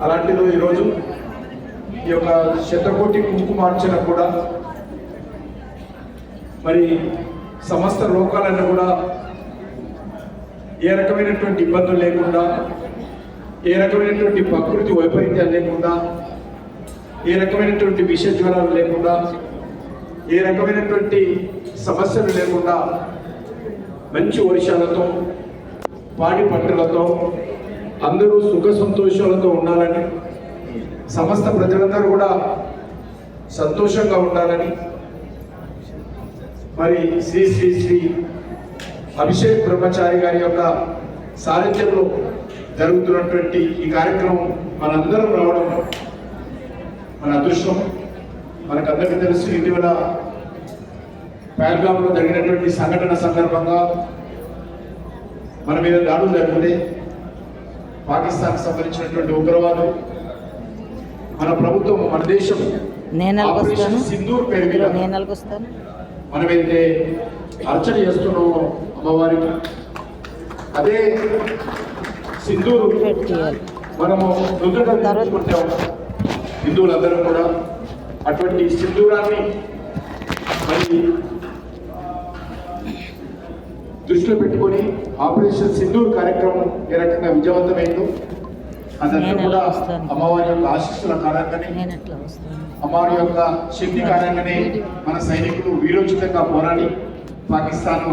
అలాంటిదో ఈరోజు ఈ యొక్క శతకోటి కుంకుమార్చన కూడా మరి సమస్త లోకాలన్నీ కూడా ఏ రకమైనటువంటి ఇబ్బందులు లేకుండా ఏ రకమైనటువంటి ప్రకృతి వైపరీత్యాలు లేకుండా ఏ రకమైనటువంటి విష జ్వరాలు లేకుండా ఏ రకమైనటువంటి సమస్యలు లేకుండా మంచి వర్షాలతో పాడి పంటలతో అందరూ సుఖ సంతోషాలతో ఉండాలని సమస్త ప్రజలందరూ కూడా సంతోషంగా ఉండాలని మరి శ్రీ శ్రీ శ్రీ అభిషేక్ బ్రహ్మచారి గారి యొక్క సారథ్యంలో జరుగుతున్నటువంటి ఈ కార్యక్రమం మనందరం రావడం మన అదృష్టం. మనకందరికీ తెలుసు ఇటీవల పహల్గామ్లో జరిగినటువంటి సంఘటన సందర్భంగా మన మీద దాడులు జరిగితే పాకిస్తాన్కి సంబంధించినటువంటి ఉగ్రవాదం మన ప్రభుత్వం మన దేశం ఆపరేషన్ సింధూర్ పేరు మీద మనమైతే అర్చన చేస్తున్నామో అమ్మవారికి అదే సింధూరు మనము ధరించుకుంటాం హిందువులందరూ కూడా అటువంటి సింధూరాన్ని మరి దృష్టిలో పెట్టుకొని ఆపరేషన్ సింధూర్ కార్యక్రమం ఏ విజయవంతమైందో అదంతా నేను కూడా. అమ్మవారి యొక్క ఆశీస్సుల కారణంగానే అమ్మవారి యొక్క శక్తి కారణంగానే మన సైనికులు వీరోచితంగా పోరాడి పాకిస్తాన్